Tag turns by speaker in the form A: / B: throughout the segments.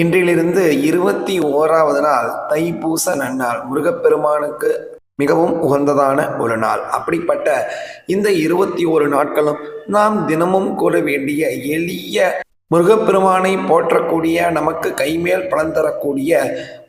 A: இன்றிலிருந்து இருபத்தி ஓராவது நாள் தைப்பூச நன்னாள் முருகப்பெருமானுக்கு மிகவும் உகந்ததான ஒரு நாள். அப்படிப்பட்ட இந்த இருபத்தி ஒரு நாட்களும் நாம் தினமும் கூற வேண்டிய எளிய முருகப்பெருமானை போற்றக்கூடிய நமக்கு கைமேல் பலன் தரக்கூடிய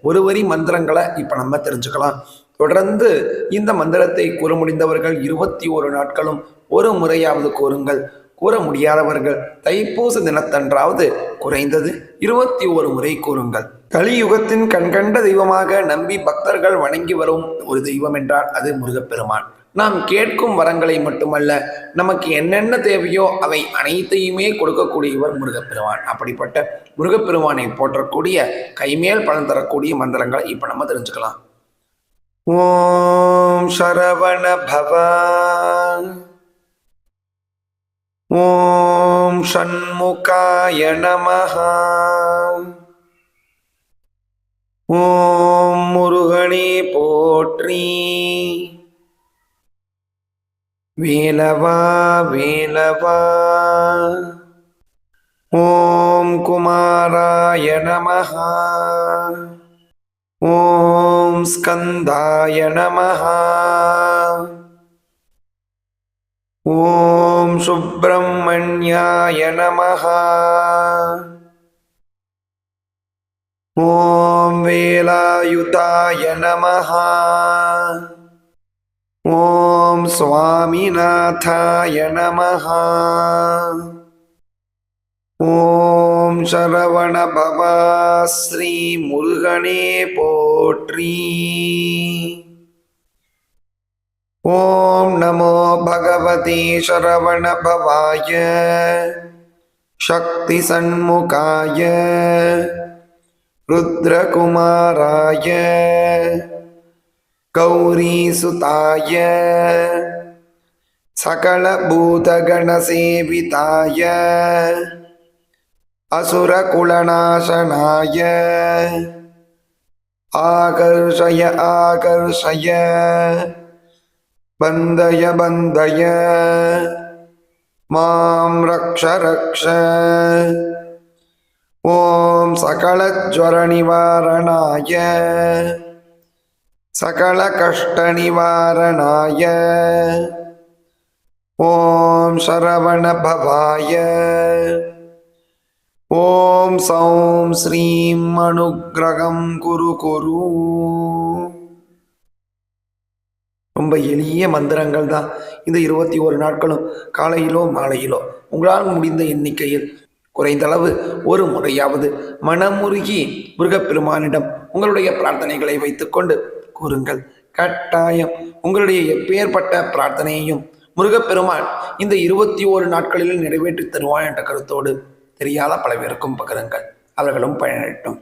A: ஒரு வரி மந்திரங்களை இப்போ நம்ம தெரிஞ்சுக்கலாம். தொடர்ந்து இந்த மந்திரத்தை கூற முடிந்தவர்கள் இருபத்தி ஒரு நாட்களும் ஒரு முறையாவது கூறுங்கள். கூற முடியாதவர்கள் தைப்பூச தினத்தன்றாவது குறைந்தது இருபத்தி ஒரு முறை கூறுங்கள். கலியுகத்தின் கண்கண்ட தெய்வமாக நம்பி பக்தர்கள் வணங்கி வரும் ஒரு தெய்வம் என்றால் அது முருகப்பெருமான். நாம் கேட்கும் வரங்களை மட்டுமல்ல நமக்கு என்னென்ன தேவையோ அவை அனைத்தையுமே கொடுக்கக்கூடியவர் முருகப்பெருமான். அப்படிப்பட்ட முருகப்பெருமானை போற்றக்கூடிய கைமேல் பலன் தரக்கூடிய மந்திரங்களை இப்போ நம்ம தெரிஞ்சுக்கலாம். ஓம் சரவண பவான் ஓம் ஷண்முகாய நமஹ. ஓம் முருகனே போற்றி. வேலவா வேலவா. ஓம் குமாராய நமஹ. ஓம் ஸ்கந்தாய நமஹா. ஓம் சுப்பிரமணியாய நமஹ. ஓம் வேலாயுதாய நமஹ. ஓம் சுவாமிநாதாய நமஹ. ஓம் சரவணபவா ஸ்ரீ முருகனே போற்றி. ॐ नमो भगवती शरवणभवाय शक्तिसन्मुखाय। रुद्रकुमाराय। गौरीसुताय। सकलभूतगणसेविताय। असुरकुलनाशनाय। आकर्षय आकर्षय। பந்தய பந்தய. மாம் ரக்ஷ ரக்ஷ. ஓம் சகலஜ்வர நிவாரணாய. சகல கஷ்ட நிவாரணாய. ஓம் சரவண பவாய. ஓம் சௌம் ஸ்ரீம் அனுகிரகம் குரு குரு. ரொம்ப எளிய மந்திரங்கள் தான். இந்த இருபத்தி ஒரு நாட்களும் காலையிலோ மாலையிலோ உங்களால் முடிந்த எண்ணிக்கையில் குறைந்தளவு ஒரு முறையாவது மனமுருகி முருகப்பெருமானிடம் உங்களுடைய பிரார்த்தனைகளை வைத்துக்கொண்டு கூறுங்கள். கட்டாயம் உங்களுடைய எப்பேற்பட்ட பிரார்த்தனையையும் முருகப்பெருமான் இந்த இருபத்தி ஓரு நாட்களில் நிறைவேற்றி தருவான் என்ற கருத்தோடு தெரியாத பல பேருக்கும் பகிருங்கள். அவர்களும் பயனட்டும்